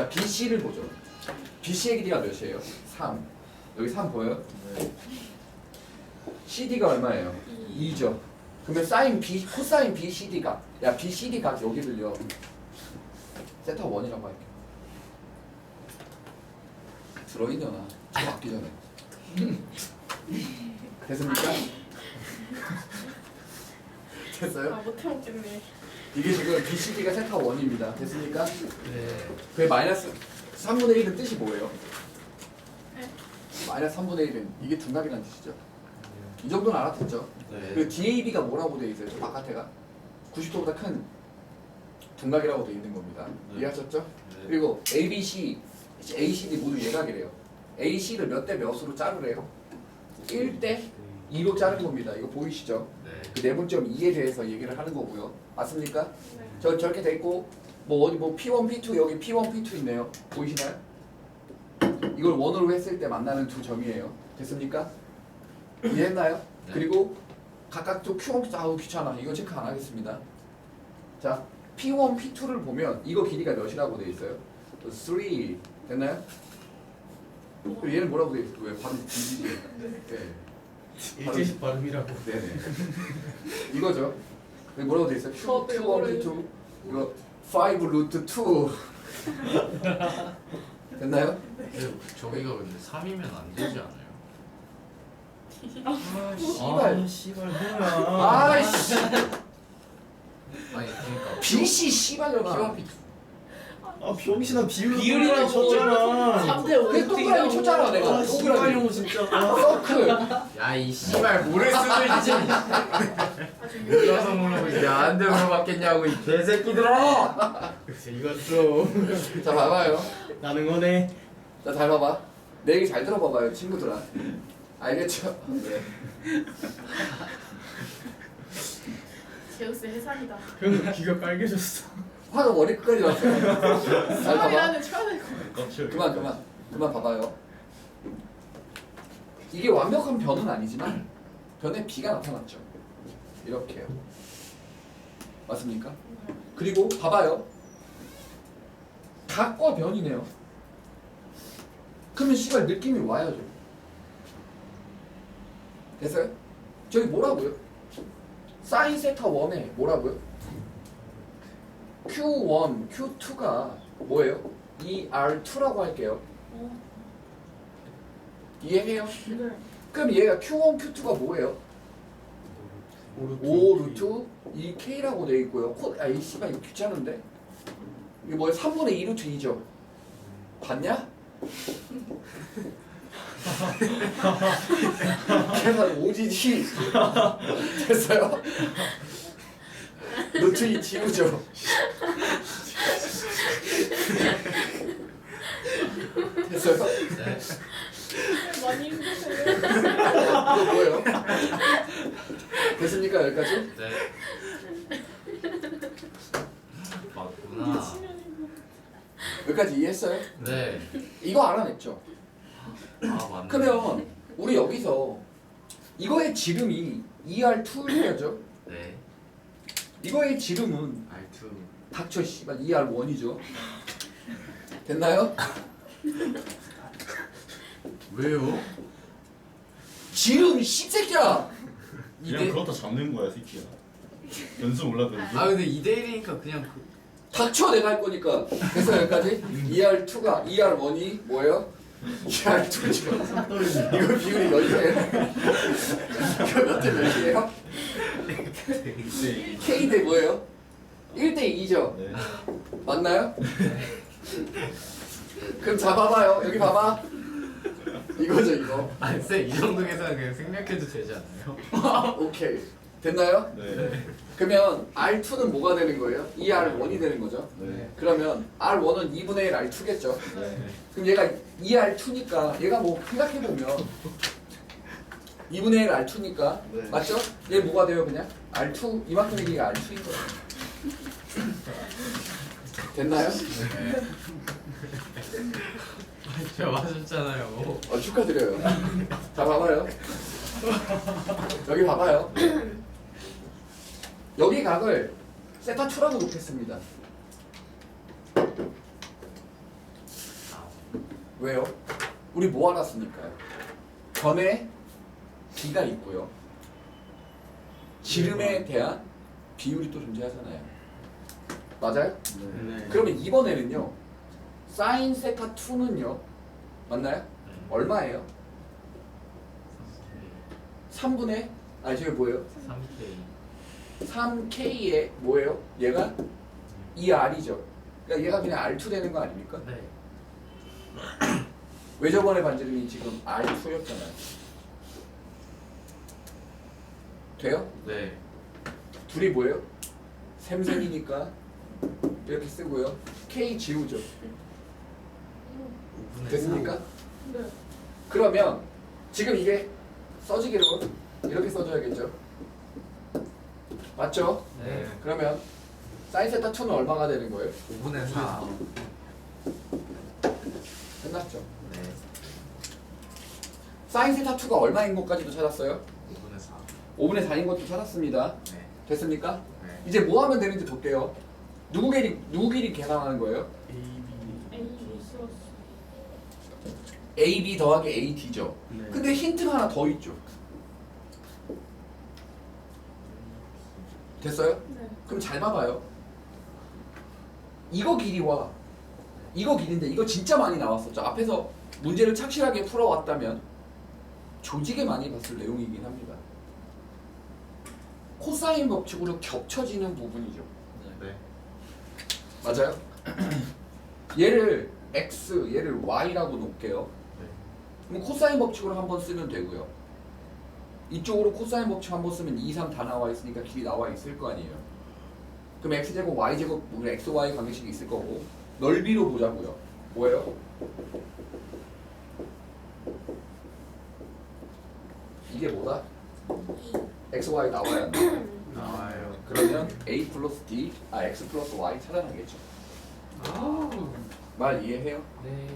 자, BC를 보죠. BC의 길이가 몇이에요? 3. 여기 3 보여요? 네. CD가 얼마예요? 2죠. 그러면 사인 B, 코사인 BCD가 야 BCD가 여기를요. 세타 1이라고 할게요. 들어있냐나 저 맞기 전에. 됐습니까? 됐어요? 아 못해 먹겠네. 이게 지금 BCD가 세타 1입니다. 됐습니까? 네. 그 마이너스 3분의 1은 뜻이 뭐예요? 네. 마이너스 3분의 1은 이게 둔각이라는 뜻이죠. 이 정도는 알아듣죠? 네. 그 DAB가 뭐라고 되어 있어요? 저 바깥에가 90도보다 큰 둔각이라고 되어 있는 겁니다. 네. 이해하셨죠? 네. 그리고 ABC, ACD 모두 예각이래요. AC를 몇 대 몇으로 자르래요? 1대 2로 자른 겁니다. 이거 보이시죠? 네. 그 내분점 2에 대해서 얘기를 하는 거고요. 맞습니까? 네. 저 저렇게 돼 있고 뭐 어디 뭐 P1, P2 여기 P1, P2 있네요. 보이시나요? 이걸 원으로 했을 때 만나는 두 점이에요. 됐습니까? 이해했나요? 네. 그리고 각각 또 Q1, 아우 귀찮아. 이거 체크 안 하겠습니다. 자, P1, P2를 보면 이거 길이가 몇이라고 돼 있어요? 3 됐나요? 그리고 얘는 뭐라고 돼 있어요? 왜 발음 뒤지지? 네. 일제식 발음이라고. 네네. 이거죠. 여기 뭐라고 돼 있어요? 저도 Q1, 이거를- Q2. 이거 5 루트 2. 됐나요? 네. 저기가 근데 3이면 안 되지 않아요? 아, 씨발. 씨발 뭐야 아이씨. 아니 그러니까 BC 씨발려나. P1, P2. 아 병신아 비율 비율이라고 쳤잖아 삼대 오. 그게 동그라미 쳤잖아 내가. 아 동그라미. 씨발용 진짜 아, 서클. 야이 씨발 모를 수도 있지. 아주 몰라서 물어보지. 나한테 물어봤겠냐고 이 개새끼들아. 이것도 자 봐봐요. 나는 거네 자 잘 봐봐. 내 얘기 잘 들어봐봐요 친구들아. 알겠죠? 네. 제우스 해산이다. 형 귀가 빨개졌어 화가 머리 끝까지 왔어. 잘 봐봐. 사람이라는 쳐야 될 거. 그만 그만 그만 봐봐요. 이게 완벽한 변은 아니지만 변에 비가 나타났죠. 이렇게요. 맞습니까? 그리고 봐봐요. 각과 변이네요. 그러면 씨발 느낌이 와야죠. 됐어요? 저기 뭐라고요? 사인 세타 1에 뭐라고요? Q1, Q2가 뭐예요? ER2라고 할게요. 어, 이해해요? 네. 그럼 얘가 Q1, Q2가 뭐예요? 5 루트 2K라고 돼 있고요. 코, 아, 이 씨발 이거 귀찮은데? 이게 뭐야? 3분의 2 루트 2죠? 봤냐? 계산 오지지 됐어요? 2 지우죠? 됐어요? 네. 많이 힘드세요. 이거 뭐예요? 됐습니까 여기까지? 네. 맞구나. 여기까지 이해했어요? 네. 이거 알아냈죠? 아 맞네. 그러면 우리 여기서 이거의 지름이 ER2죠? 네. 이거의 지름은 R2. 닥쳐 씨발 ER1이죠? 됐나요? 왜요? 지름 씹새끼야! 그냥 그렇다 잡는 거야 새끼야 연습 몰라도 아 근데 2대 1이니까 그냥 그 닥쳐 내가 할 거니까 그래서 여기까지 ER2가 ER1이 뭐예요? ER2죠 이거 비율이 몇이에요? 이거 몇대 몇이에요? K 대 뭐예요? 1대 2죠? 네. 맞나요? 그럼 잡아봐요 여기 봐봐 이거죠 이거 아니 쌤이 정도 계산 그냥 생략해도 되지 않나요? 오케이 됐나요? 네. 그러면 R2는 뭐가 되는 거예요? ER1이 되는 거죠? 네. 그러면 R1은 2분의 1 R2겠죠? 네. 그럼 얘가 2R2니까 얘가 뭐 생각해보면 2분의 1 R2니까 네. 맞죠? 얘 뭐가 돼요 그냥? R2 이만큼의 길이가 R2인 거예요 됐나요? 제가 맞았잖아요. 어, 축하드려요 자 봐봐요 여기 봐봐요 여기 각을 세타 2라고 놓겠습니다 왜요? 우리 뭐 알았으니까요? 전에 B가 있고요. 지름에 대한 비율이 또 존재하잖아요. 맞아요? 네. 그러면 이번에는요. 사인 세타 2는요. 맞나요? 얼마예요? 3분의 아 저게 뭐예요? 3K 3K의 뭐예요? 얘가 2R이죠. 그러니까 얘가 그냥 R2 되는 거 아닙니까? 네 외접원의 반지름이 지금 R2였잖아요. 돼요? 네. 둘이 뭐예요? 샘샘이니까 이렇게 쓰고요. K 지우죠. 5분의 됐습니까? 네. 그러면 지금 이게 써지기로 이렇게 써줘야겠죠. 맞죠? 네. 그러면 사인 세타 2는 얼마가 되는 거예요? 5분의 4 끝났죠. 네 사인 세타 2가 얼마인 것까지도 찾았어요? 5분의 4 5분의 4인 것도 찾았습니다. 네 됐습니까? 네. 이제 뭐 하면 되는지 볼게요. 누구 길이 누구 길이 계산하는 거예요? AB 더하기 AD죠. 네. 근데 힌트가 하나 더 있죠. 됐어요? 네. 그럼 잘 봐봐요. 이거 길이와 이거 길인데 이거 진짜 많이 나왔었죠. 앞에서 문제를 착실하게 풀어왔다면 조직에 많이 봤을 내용이긴 합니다. 코사인 법칙으로 겹쳐지는 부분이죠. 네 맞아요? 얘를 x, 얘를 y라고 놓을게요. 네. 그럼 코사인 법칙으로 한번 쓰면 되고요. 이쪽으로 코사인 법칙 한번 쓰면 2, 3 다 나와 있으니까 길이 나와 있을 거 아니에요. 그럼 x제곱, y제곱, 우리 x, y 관계식이 있을 거고 넓이로 보자고요. 뭐예요? 이게 뭐다? x, y 나와야 안 나와요? 나와요 그러면 a 플러스 d, 아 x 플러스 y 찾아내겠죠. 말 이해해요? 네